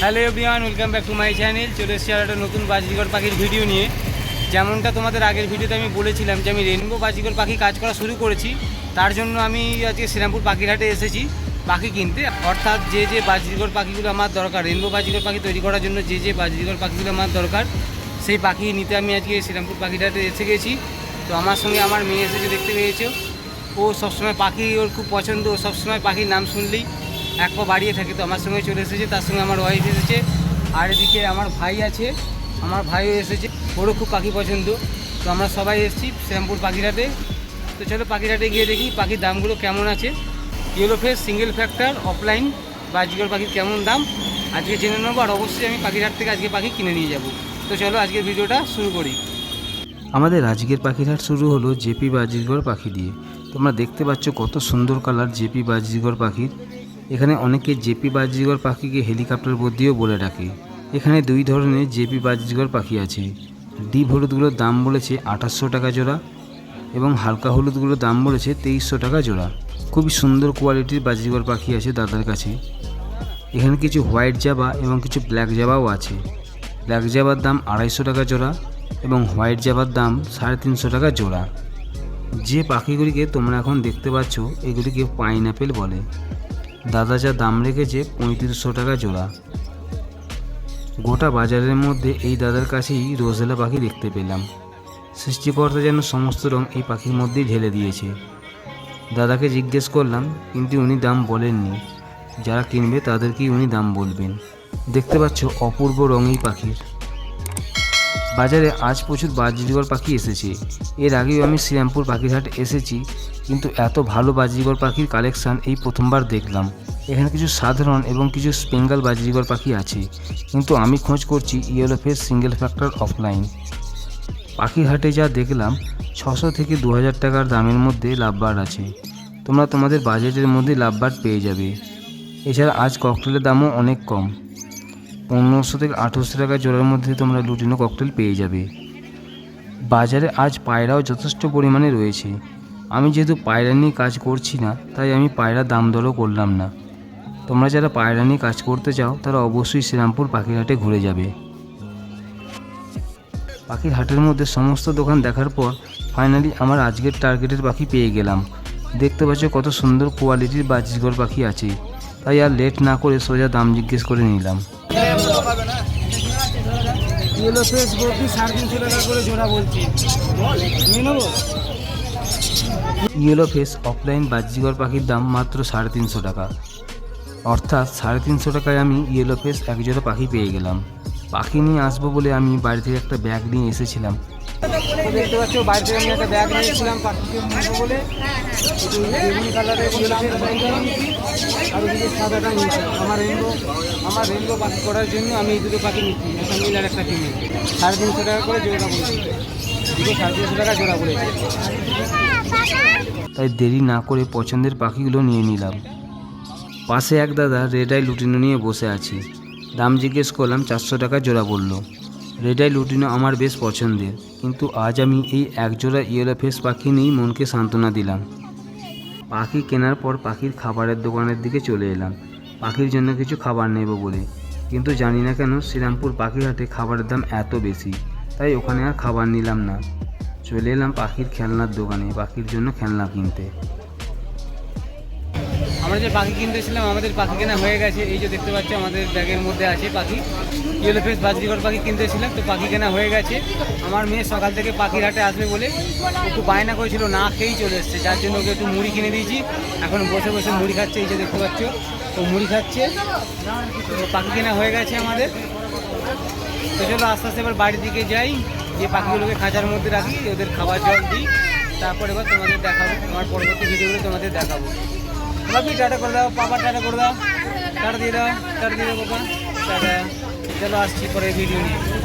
Hello everyone, welcome back to my channel. চলে এসেছি আর একটা নতুন বাজিগর পাখির ভিডিও নিয়ে। যেমনটা তোমাদের আগের ভিডিওতে আমি বলেছিলাম যে আমি রেনবো বাজিগর পাখি কাজ করা শুরু করেছি। তার জন্য আমি আজকে শ্রীরামপুর পাখিরহাটে এসেছি পাখি কিনতে। অর্থাৎ যে যে বাজিগর পাখিগুলো আমার দরকার রেনবো বাজিগর পাখি তৈরি করার জন্য যে যে বাজিগর পাখিগুলো আমার দরকার, সেই পাখি নিতে আমি আজকে শ্রীরামপুর পাখিরহাটে এসে গেছি। তো আমার সঙ্গে আমার মেয়ে এসেছে, দেখতে পেয়েছ। ও সবসময় পাখি ওর খুব পছন্দ, ও সবসময় পাখির নাম শুনলেই এক বাড়িয়ে থাকে তো আমার সঙ্গে চলে এসেছে, তার সঙ্গে আমার ওয়াইফ এসেছে। আর এদিকে আমার ভাই আছে, আমার ভাইও এসেছে, ওরও খুব পাখি পছন্দ। তো আমরা সবাই এসেছি শ্যামপুর পাখিরাটে তো চলো পাখিরাটে গিয়ে দেখি পাখির দামগুলো কেমন আছে। Yellow face single factor offline বা পাখির কেমন দাম? আজকে জেনে নেব, আর অবশ্যই আমি পাখিরহাট থেকে আজকে পাখি কিনে নিয়ে যাব। তো চলো আজকের ভিডিওটা শুরু করি। আমাদের আজকের পাখিরহাট শুরু হলো জেপি বাজিগর পাখি দিয়ে। তোমরা দেখতে পাচ্ছ কত সুন্দর কালার জেপি বাজিগর পাখির। এখানে অনেকে জেপি বাজিগর পাখিকে হেলিকপ্টার বদিও বলে ডাকে। এখানে দুই ধরনের জেপি বাজিগর পাখি আছে। ডিপ হলুদগুলোর দাম বলেছে আঠাশশো টাকা জোড়া এবং হালকা হলুদগুলোর দাম বলেছে তেইশশো টাকা জোড়া। খুবই সুন্দর কোয়ালিটির বাজিগর পাখি আছে দাদার কাছে। এখানে কিছু হোয়াইট জাবা এবং কিছু ব্ল্যাক জাবাও আছে। ব্ল্যাক জাবার দাম আড়াইশো টাকা জোড়া এবং হোয়াইট জাবার দাম সাড়ে তিনশো টাকা জোড়া। যে পাখিগুলিকে তোমরা এখন দেখতে পাচ্ছ, এগুলিকে পাইনঅ্যাপেল বলে। দাদা যা দাম রেখেছে পঁয়ত্রিশশো টাকা জোড়া। গোটা বাজারের মধ্যে এই দাদার কাছেই রোজেলা পাখি দেখতে পেলাম। সৃষ্টিকর্তা যেন সমস্ত রং এই পাখির মধ্যেই ঢেলে দিয়েছে। দাদাকে জিজ্ঞেস করলাম, কিন্তু উনি দাম বলেননি। যারা কিনবে তাদেরকেই উনি দাম বলবেন। দেখতে পাচ্ছ, অপূর্ব রং এই পাখির। বাজারে আজ প্রচুর বাজিগর পাখি এসেছে। এর আগেও আমি শ্রীরামপুর পাখিরহাট এসেছি, কিন্তু এত ভালো বাজিগর পাখির কালেকশান এই প্রথমবার দেখলাম। এখানে কিছু সাধারণ এবং কিছু স্পেঙ্গাল বাজিগর পাখি আছে, কিন্তু আমি খোঁজ করছি yellow face single factor offline পাখির হাটে যা দেখলাম, ছশো থেকে দু হাজার টাকার দামের মধ্যে লাভবার আছে। তোমরা তোমাদের বাজেটের মধ্যে লাভবার পেয়ে যাবে। এছাড়া আজ ককটেলের দামও অনেক কম। পনেরোশো থেকে আঠেরোশো টাকা জোড়ার মধ্যে তোমরা লুটিনো ককটেল পেয়ে যাবে। বাজারে আজ পায়রাও যথেষ্ট পরিমাণে রয়েছে। আমি যেহেতু পায়রা নিয়ে কাজ করছি না, তাই আমি পায়রা দাম দরও করলাম না। তোমরা যারা পায়রা নিয়ে কাজ করতে চাও, তারা অবশ্যই শ্রীরামপুর পাখির হাটে ঘুরে যাবে। পাখির হাটের মধ্যে সমস্ত দোকান দেখার পর ফাইনালি আমার আজকের টার্গেটের পাখি পেয়ে গেলাম। দেখতে পাচ্ছ কত সুন্দর কোয়ালিটির বাজিগর পাখি আছে। তাই আর লেট না করে সোজা দাম জিজ্ঞেস করে নিলাম। ইয়েলো ফেস বলছি সাড়ে তিনশো টাকা করে জোড়া বলছি। ইয়েলো ফেস অফলাইন বাহ্যিকর পাখির দাম মাত্র সাড়ে তিনশো টাকা। অর্থাৎ সাড়ে তিনশো টাকায় আমি ইয়েলো ফেস এক জোড়া পাখি পেয়ে গেলাম। পাখি নিয়ে আসব বলে আমি বাড়ি থেকে একটা ব্যাগ নিয়ে এসেছিলাম। দেখতে পাচ্ছ বাইরে আমি একটা ব্যাগ নিয়েছিলাম বলে। বেগুনি কালারের সাদাটা নিয়েছি আমার রেনবো আমার রেনবো পাখি করার জন্য আমি দুটো পাখি নিচ্ছি, একটা একটা কিনে সাড়ে তিনশো টাকা করে জোড়া বলেছি। দুটো সাড়ে তিনশো টাকা জোড়া বলেছি। তাই দেরি না করে পছন্দের পাখিগুলো নিয়ে নিলাম। পাশে এক দাদা রেড আই লুটিনো নিয়ে বসে আছে। দাম জিজ্ঞেস করলাম, চারশো টাকা জোড়া বলল। রেড আই লুটিনো আমার বেশ পছন্দের, কিন্তু আজ আমি এই একজোড়া ইয়েলো ফেস পাখি নিয়েই মনকে সান্ত্বনা দিলাম। পাখি কেনার পর পাখির খাবারের দোকানের দিকে চলে এলাম। পাখির জন্য কিছু খাবার নেব বলে। কিন্তু জানি না কেন শ্রীরামপুর পাখিরহাটে খাবারের দাম এত বেশি, তাই ওখানে আর খাবার নিলাম না। চলে এলাম পাখির খেলনার দোকানে, পাখির জন্য খেলনা কিনতে। আমরা যে পাখি কিনতেছিলাম, আমাদের পাখি কেনা হয়ে গেছে। এই যে দেখতে পাচ্ছি, আমাদের ব্যাগের মধ্যে আছে পাখি। ইয়েলো ফেস বাজরিকর পাখি কিনতেছিলাম, তো পাখি কেনা হয়ে গেছে। আমার মেয়ে সকাল থেকে পাখির হাটে আসবে বলে একটু বায়না করেছিল, না খেয়েই চলে এসছে, যার জন্য ওকে একটু মুড়ি কিনে দিয়েছি। এখন বসে বসে মুড়ি খাচ্ছে, এই যে দেখতে পাচ্ছ, তো মুড়ি খাচ্ছে। পাখি কেনা হয়ে গেছে আমাদের। তো চলো আস্তে আস্তে এবার বাড়ির দিকে যাই, যে পাখিগুলোকে খাঁচার মধ্যে রাখি, ওদের খাবার জল দিই। তারপর এবার তোমাদের দেখাবো আমার পরবর্তী ভিডিওগুলো তোমাদের দেখাবো। বাপি টাটা করে দাও, পাপা, টাটা করে দাও। টাটা দিয়ে দাও, টাটা দিয়ে দাও বাবা টাটা। চলো আসছি পরে ভিডিও নিয়ে।